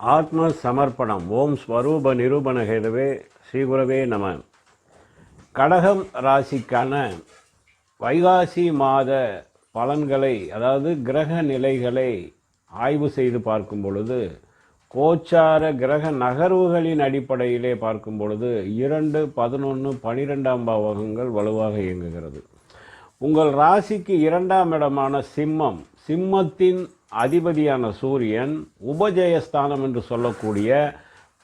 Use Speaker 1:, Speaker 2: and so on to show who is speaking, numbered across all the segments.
Speaker 1: ஆத்ம சமர்ப்பணம் ஓம் ஸ்வரூப நிரூபண ஹேதுவே ஸ்ரீகுரவே நம. கடகம் ராசிக்கான வைகாசி மாத பலன்களை அதாவது கிரக நிலைகளை ஆய்வு செய்து பார்க்கும் பொழுது கோச்சார கிரக நகர்வுகளின் அடிப்படையிலே பார்க்கும் பொழுது இரண்டு பதினொன்று பனிரெண்டாம் பாவகங்கள் வலுவாக இயங்குகிறது. உங்கள் ராசிக்கு இரண்டாம் இடமான சிம்மம் சிம்மத்தின் அதிபதியான சூரியன் உபஜயஸ்தானம் என்று சொல்லக்கூடிய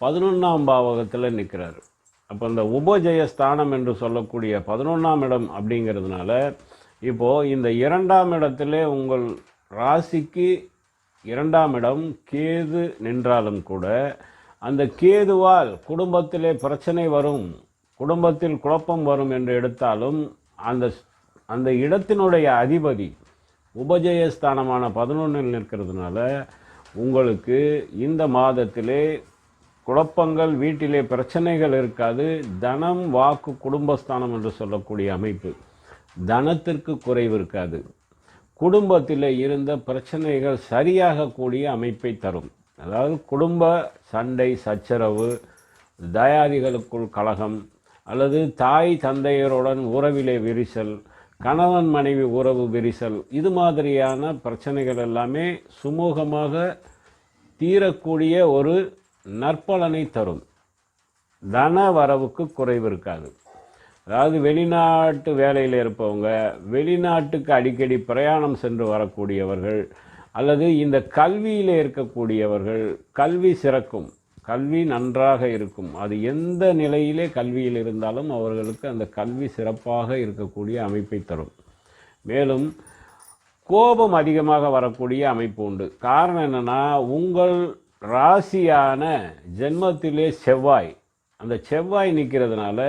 Speaker 1: பதினொன்றாம் பாவகத்தில் நிற்கிறார் அப்போ இந்த உபஜயஸ்தானம் என்று சொல்லக்கூடிய பதினொன்றாம் இடம் அப்படிங்கிறதுனால இப்போது இந்த இரண்டாம் இடத்திலே உங்கள் ராசிக்கு இரண்டாம் இடம் கேது நின்றாலும் கூட அந்த கேதுவால் குடும்பத்திலே பிரச்சனை வரும் குடும்பத்தில் குழப்பம் வரும் என்று எடுத்தாலும் அந்த அந்த இடத்தினுடைய அதிபதி உபஜயஸ்தானமான பதினொன்றில் நிற்கிறதுனால உங்களுக்கு இந்த மாதத்திலே குழப்பங்கள் வீட்டிலே பிரச்சனைகள் இருக்காது. தனம் வாக்கு குடும்பஸ்தானம் என்று சொல்லக்கூடிய அமைப்பு. தனத்திற்கு குறைவு இருக்காது. குடும்பத்தில் இருந்த பிரச்சனைகள் சரியாகக்கூடிய அமைப்பை தரும். அதாவது குடும்ப சண்டை சச்சரவு தயாதிகளுக்குள் கழகம் அல்லது தாய் தந்தையருடன் உறவிலே விரிசல் கணவன் மனைவி உறவு விரிசல் இது மாதிரியான பிரச்சனைகள் எல்லாமே சுமூகமாக தீரக்கூடிய ஒரு நற்பலனை தரும். தன வரவுக்கு குறைவு இருக்காது. அதாவது வெளிநாட்டு வேலையில் இருப்பவங்க வெளிநாட்டுக்கு அடிக்கடி பிரயாணம் சென்று வரக்கூடியவர்கள் அல்லது இந்த கல்வியில் இருக்கக்கூடியவர்கள் கல்வி சிறக்கும். கல்வி நன்றாக இருக்கும். அது எந்த நிலையிலே கல்வியில் இருந்தாலும் அவர்களுக்கு அந்த கல்வி சிறப்பாக இருக்கக்கூடிய அமைப்பை தரும். மேலும் கோபம் அதிகமாக வரக்கூடிய அமைப்பு உண்டு. காரணம் என்னென்னா உங்கள் ராசியான ஜென்மத்திலே செவ்வாய். அந்த செவ்வாய் நிற்கிறதுனால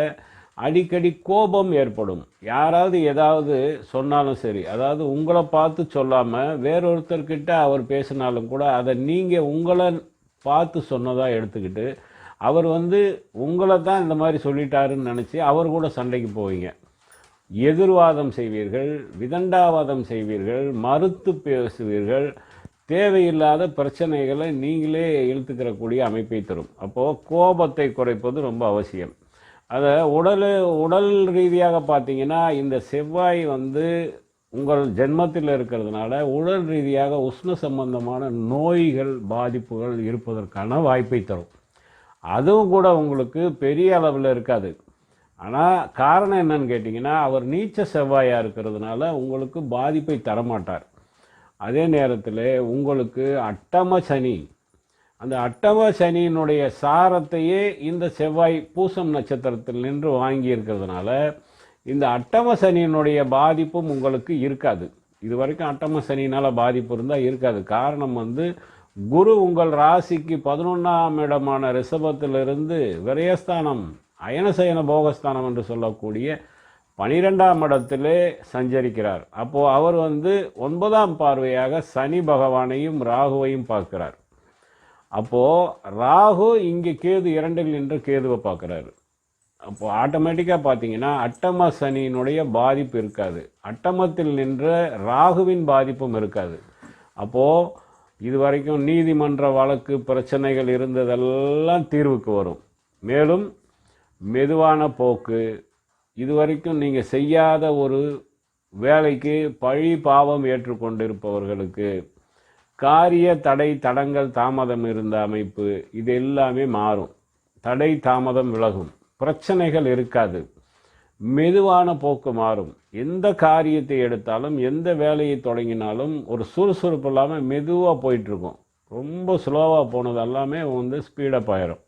Speaker 1: அடிக்கடி கோபம் ஏற்படும். யாராவது ஏதாவது சொன்னாலும் சரி அதாவது உங்களை பார்த்து சொல்லாமல் வேறொருத்தர்கிட்ட அவர் பேசினாலும் கூட அதை நீங்கள் உங்களை பார்த்து சொன்னதாக எடுத்துக்கிட்டு அவர் வந்து உங்களை தான் இந்த மாதிரி சொல்லிட்டாருன்னு நினச்சி அவர் கூட சண்டைக்கு போவீங்க. எதிர்வாதம் செய்வீர்கள் விதண்டாவாதம் செய்வீர்கள் மறுத்து பேசுவீர்கள் தேவையில்லாத பிரச்சனைகளை நீங்களே இழுத்துக்கிறக்கூடிய அமைப்பை தரும். அப்போது கோபத்தை குறைப்பது ரொம்ப அவசியம். அதை உடல் உடல் ரீதியாக பார்த்தீங்கன்னா இந்த செவ்வாய் வந்து உங்கள் ஜென்மத்தில் இருக்கிறதுனால உடல் ரீதியாக உஷ்ண சம்பந்தமான நோய்கள் பாதிப்புகள் இருப்பதற்கான வாய்ப்பை தரும். அதுவும் கூட உங்களுக்கு பெரிய அளவில் இருக்காது. ஆனால் காரணம் என்னன்னு கேட்டிங்கன்னா அவர் நீச்ச செவ்வாயாக இருக்கிறதுனால உங்களுக்கு பாதிப்பை தரமாட்டார். அதே நேரத்தில் உங்களுக்கு அட்டம சனி. அந்த அட்டம சனியினுடைய சாரத்தையே இந்த செவ்வாய் பூசம் நட்சத்திரத்தில் நின்று வாங்கி இருக்கிறதுனால இந்த அட்டம சனியினுடைய பாதிப்பும் உங்களுக்கு இருக்காது. இது வரைக்கும் அட்டம சனியினால் பாதிப்பு இருந்தால் இருக்காது. காரணம் வந்து குரு உங்கள் ராசிக்கு பதினொன்றாம் இடமான ரிஷபத்திலிருந்து விரயஸ்தானம் அயனசயன போகஸ்தானம் என்று சொல்லக்கூடிய பனிரெண்டாம் இடத்திலே சஞ்சரிக்கிறார். அப்போது அவர் வந்து ஒன்பதாம் பார்வையாக சனி பகவானையும் ராகுவையும் பார்க்கிறார். அப்போது ராகு இங்கே கேது இரண்டில் நின்று கேதுவை பார்க்குறாரு. அப்போ ஆட்டோமேட்டிக்காக பார்த்தீங்கன்னா அட்டம சனியினுடைய பாதிப்பு இருக்காது. அட்டமத்தில் நின்ற ராகுவின் பாதிப்பும் இருக்காது. அப்போது இது வரைக்கும் நீதிமன்ற வழக்கு பிரச்சனைகள் இருந்ததெல்லாம் தீர்வுக்கு வரும். மேலும் மெதுவான போக்கு இதுவரைக்கும் நீங்கள் செய்யாத ஒரு வேலைக்கு பழி பாவம் ஏற்றுக்கொண்டிருப்பவர்களுக்கு காரிய தடை தடங்கள் தாமதம் இருந்த அமைப்பு இது எல்லாமே மாறும். தடை தாமதம் விலகும். பிரச்சனைகள் இருக்காது. மெதுவான போக்கு மாறும். எந்த காரியத்தை எடுத்தாலும் எந்த வேலையை தொடங்கினாலும் ஒரு சுறுசுறுப்பு இல்லாமல் மெதுவாக போயிட்டுருக்கும். ரொம்ப ஸ்லோவாக போனது எல்லாமே வந்து ஸ்பீடப் ஆயிரும்.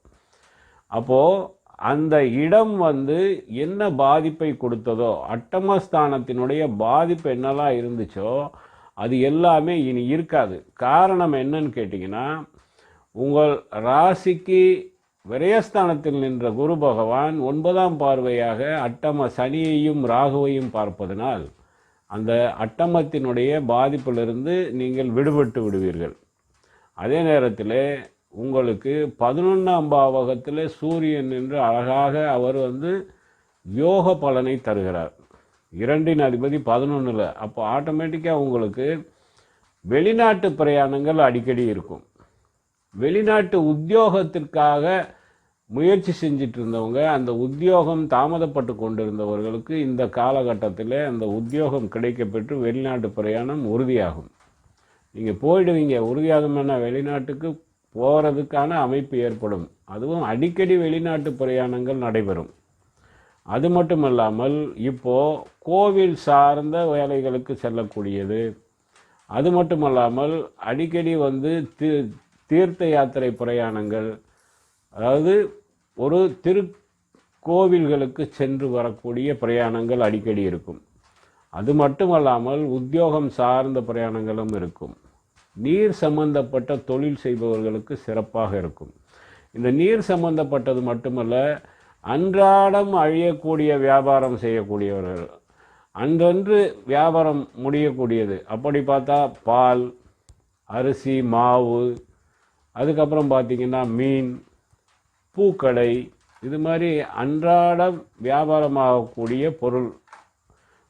Speaker 1: அப்போது அந்த இடம் வந்து என்ன பாதிப்பை கொடுத்ததோ அட்டமஸ்தானத்தினுடைய பாதிப்பு என்னெல்லாம் இருந்துச்சோ அது எல்லாமே இனி இருக்காது. காரணம் என்னன்னு கேட்டிங்கன்னா உங்கள் ராசிக்கு விரயஸ்தானத்தில் நின்ற குரு பகவான் ஒன்பதாம் பார்வையாக அட்டம சனியையும் ராகுவையும் பார்ப்பதனால் அந்த அட்டமத்தினுடைய பாதிப்பிலிருந்து நீங்கள் விடுபட்டு விடுவீர்கள். அதே நேரத்தில் உங்களுக்கு பதினொன்றாம் பாவகத்தில் சூரியன் என்று அழகாக அவர் வந்து யோக பலனை தருகிறார். இரண்டின் அதிபதி பதினொன்றில் அப்போ ஆட்டோமேட்டிக்காக உங்களுக்கு வெளிநாட்டு பிரயாணங்கள் அடிக்கடி இருக்கும். வெளிநாட்டு உத்தியோகத்திற்காக முயற்சி செஞ்சிட்டு இருந்தவங்க அந்த உத்தியோகம் தாமதப்பட்டு கொண்டிருந்தவர்களுக்கு இந்த காலகட்டத்தில் அந்த உத்தியோகம் கிடைக்கப்பெற்று வெளிநாட்டு பிரயாணம் உறுதியாகும். நீங்கள் போயிடுவீங்க. உறுதியாகும்னா வெளிநாட்டுக்கு போகிறதுக்கான அமைப்பு ஏற்படும். அதுவும் அடிக்கடி வெளிநாட்டு பிரயாணங்கள் நடைபெறும். அது மட்டுமல்லாமல் இப்போது கோவில் சார்ந்த வேலைகளுக்கு செல்லக்கூடியது. அது மட்டுமல்லாமல் அடிக்கடி வந்து தி தீர்த்த யாத்திரை பிரயாணங்கள் அதாவது ஒரு திரு கோவில்களுக்கு சென்று வரக்கூடிய பிரயாணங்கள் அடிக்கடி இருக்கும். அது மட்டுமல்லாமல் உத்தியோகம் சார்ந்த பிரயாணங்களும் இருக்கும். நீர் சம்பந்தப்பட்ட தொழில் செய்பவர்களுக்கு சிறப்பாக இருக்கும். இந்த நீர் சம்பந்தப்பட்டது மட்டுமல்ல அன்றாடம் அழியக்கூடிய வியாபாரம் செய்யக்கூடியவர்கள் அன்றன்று வியாபாரம் முடியக்கூடியது. அப்படி பார்த்தா பால் அரிசி மாவு அதுக்கப்புறம் பார்த்திங்கன்னா மீன் பூக்கடை இது மாதிரி அன்றாடம் வியாபாரமாகக்கூடிய பொருள்.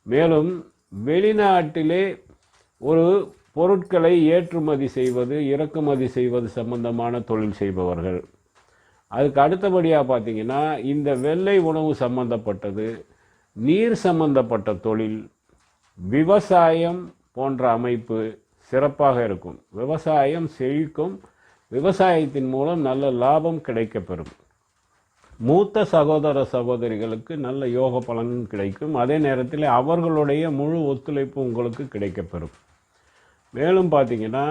Speaker 1: மேலும் வெளிநாட்டிலே ஒரு பொருட்களை ஏற்றுமதி செய்வது இறக்குமதி செய்வது சம்பந்தமான தொழில் செய்பவர்கள். அதுக்கு அடுத்தபடியாக பார்த்திங்கன்னா இந்த வெள்ளை உணவு சம்பந்தப்பட்டது நீர் சம்பந்தப்பட்ட தொழில் விவசாயம் போன்ற அமைப்பு சிறப்பாக இருக்கும். விவசாயம் செழிக்கும் விவசாயத்தின் மூலம் நல்ல லாபம் கிடைக்கப்பெறும். மூத்த சகோதர சகோதரிகளுக்கு நல்ல யோக பலனும் கிடைக்கும். அதே நேரத்தில் அவர்களுடைய முழு ஒத்துழைப்பு உங்களுக்கு கிடைக்கப்பெறும். மேலும் பார்த்தீங்கன்னா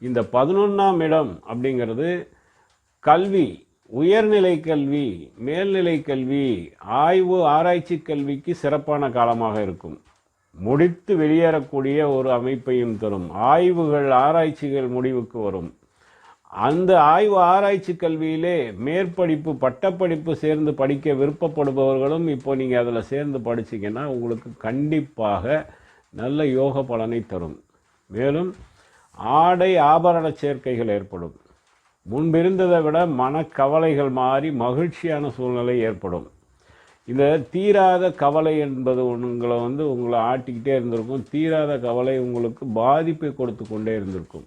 Speaker 1: இந்த பதினொன்றாம் இடம் அப்படிங்கிறது கல்வி உயர்நிலை கல்வி மேல்நிலை கல்வி ஆய்வு ஆராய்ச்சி கல்விக்கு சிறப்பான காலமாக இருக்கும். முடித்து வெளியேறக்கூடிய ஒரு அமைப்பையும் தரும். ஆய்வுகள் ஆராய்ச்சிகள் முடிவுக்கு வரும். அந்த ஆய்வு ஆராய்ச்சி கல்வியிலே மேற்படிப்பு பட்டப்படிப்பு சேர்ந்து படிக்க விருப்பப்படுபவர்களும் இப்போ நீங்கள் அதில் சேர்ந்து படிச்சீங்கன்னா உங்களுக்கு கண்டிப்பாக நல்ல யோக பலனை தரும். மேலும் ஆடை ஆபரண சேர்க்கைகள் ஏற்படும். முன்பிருந்ததை விட மனக்கவலைகள் மாறி மகிழ்ச்சியான சூழ்நிலை ஏற்படும். இந்த தீராத கவலை என்பது உங்களை வந்து உங்களை ஆட்டிக்கிட்டே இருந்திருக்கும். தீராத கவலை உங்களுக்கு பாதிப்பை கொடுத்து கொண்டே இருந்திருக்கும்.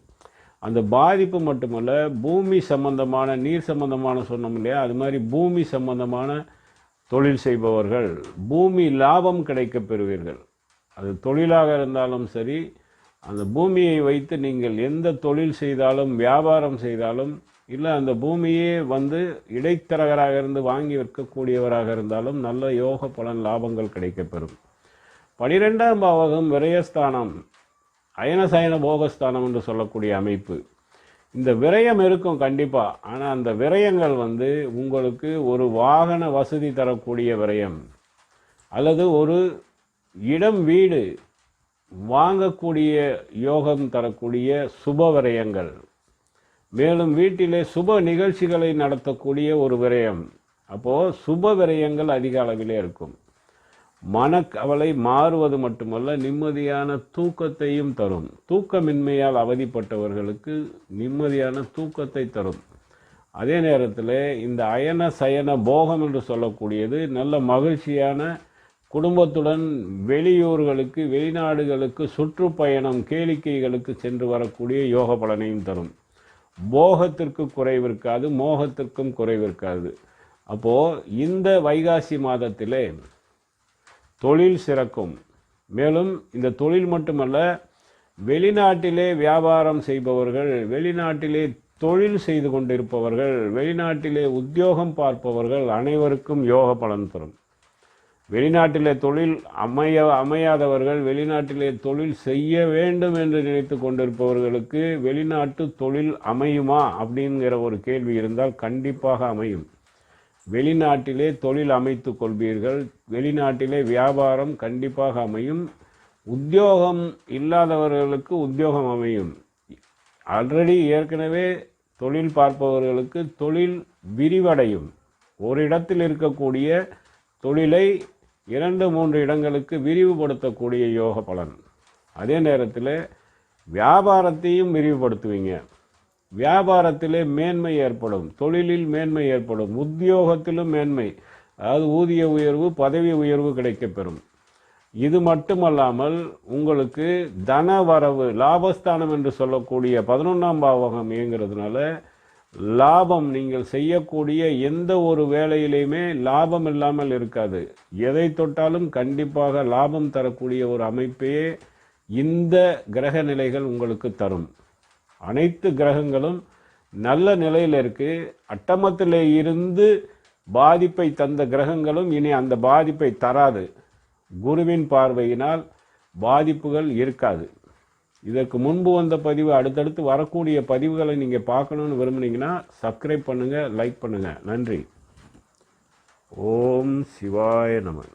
Speaker 1: அந்த பாதிப்பு மட்டுமல்ல பூமி சம்பந்தமான நீர் சம்பந்தமான சொன்னோம் இல்லையா? அது மாதிரி பூமி சம்பந்தமான தொழில் செய்பவர்கள் பூமி லாபம் கிடைக்க பெறுவீர்கள். அது தொழிலாக இருந்தாலும் சரி அந்த பூமியை வைத்து நீங்கள் எந்த தொழில் செய்தாலும் வியாபாரம் செய்தாலும் இல்லை அந்த பூமியே வந்து இடைத்தரகராக இருந்து வாங்கி விற்கக்கூடியவராக இருந்தாலும் நல்ல யோக பலன் லாபங்கள் கிடைக்கப்பெறும் பனிரெண்டாம் பாவகம் விரயஸ்தானம். அயனசயன போகஸ்தானம் என்று சொல்லக்கூடிய அமைப்பு. இந்த விரயம் இருக்கும் கண்டிப்பாக ஆனால் அந்த விரயங்கள் வந்து உங்களுக்கு ஒரு வாகன வசதி தரக்கூடிய விரயம். அல்லது ஒரு இடம் வீடு வாங்கக்கூடிய யோகம் தரக்கூடிய சுப விரயங்கள். மேலும் வீட்டிலே சுப நிகழ்ச்சிகளை நடத்தக்கூடிய ஒரு விரயம். அப்போது சுப விரயங்கள் அதிக அளவிலே இருக்கும். மனக்கவலை மாறுவது மட்டுமல்ல நிம்மதியான தூக்கத்தையும் தரும். தூக்கமின்மையால் அவதிப்பட்டவர்களுக்கு நிம்மதியான தூக்கத்தை தரும். அதே நேரத்தில் இந்த அயன சயன போகம் என்று சொல்லக்கூடியது நல்ல மகிழ்ச்சியான குடும்பத்துடன் வெளியூர்களுக்கு வெளிநாடுகளுக்கு சுற்றுப்பயணம் கேளிக்கைகளுக்கு சென்று வரக்கூடிய யோக பலனையும் தரும். போகத்திற்கு குறைவு இருக்காது மோகத்திற்கும் குறைவிருக்காது. அப்போது இந்த வைகாசி மாதத்திலே தொழில் சிறக்கும். மேலும் இந்த தொழில் மட்டுமல்ல வெளிநாட்டிலே வியாபாரம் செய்பவர்கள் வெளிநாட்டிலே தொழில் செய்து கொண்டிருப்பவர்கள் வெளிநாட்டிலே உத்தியோகம் பார்ப்பவர்கள் அனைவருக்கும் யோக பலன் தரும். வெளிநாட்டிலே தொழில் அமைய அமையாதவர்கள் வெளிநாட்டிலே தொழில் செய்ய வேண்டும் என்று நினைத்து கொண்டிருப்பவர்களுக்கு வெளிநாட்டு தொழில் அமையுமா அப்படிங்கிற ஒரு கேள்வி இருந்தால் கண்டிப்பாக அமையும். வெளிநாட்டிலே தொழில் அமைத்து கொள்வீர்கள். வெளிநாட்டிலே வியாபாரம் கண்டிப்பாக அமையும். உத்தியோகம் இல்லாதவர்களுக்கு உத்தியோகம் அமையும். ஆல்ரெடி ஏற்கனவே தொழில் பார்ப்பவர்களுக்கு தொழில் விரிவடையும். ஒரு இடத்தில் இருக்கக்கூடிய தொழிலை இரண்டு மூன்று இடங்களுக்கு விரிவுபடுத்தக்கூடிய யோக பலன் அதே நேரத்தில் வியாபாரத்தையும் விரிவுபடுத்துவீங்க. வியாபாரத்திலே மேன்மை ஏற்படும் தொழிலில் மேன்மை ஏற்படும் உத்தியோகத்திலும் மேன்மை அதாவது ஊதிய உயர்வு பதவி உயர்வு கிடைக்கப்பெறும். இது மட்டுமல்லாமல் உங்களுக்கு தன வரவு லாபஸ்தானம் என்று சொல்லக்கூடிய பதினொன்றாம் பாவகம் இயங்கிறதுனால லாபம் நீங்கள் செய்யக்கூடிய எந்த ஒரு வேலையிலையுமே லாபம் இல்லாமல் இருக்காது. எதை தொட்டாலும் கண்டிப்பாக லாபம் தரக்கூடிய ஒரு அமைப்பையே இந்த கிரக நிலைகள் உங்களுக்கு தரும். அனைத்து கிரகங்களும் நல்ல நிலையில் இருக்குது அட்டமத்தில் இருந்து பாதிப்பை தந்த கிரகங்களும் இனி அந்த பாதிப்பை தராது. குருவின் பார்வையினால் பாதிப்புகள் இருக்காது. இதற்கு முன்பு வந்த பதிவு அடுத்தடுத்து வரக்கூடிய பதிவுகளை நீங்கள் பார்க்கணுன்னு விரும்புனீங்கன்னா சப்ஸ்கிரைப் பண்ணுங்கள் லைக் பண்ணுங்கள் நன்றி. ஓம் சிவாய நமன்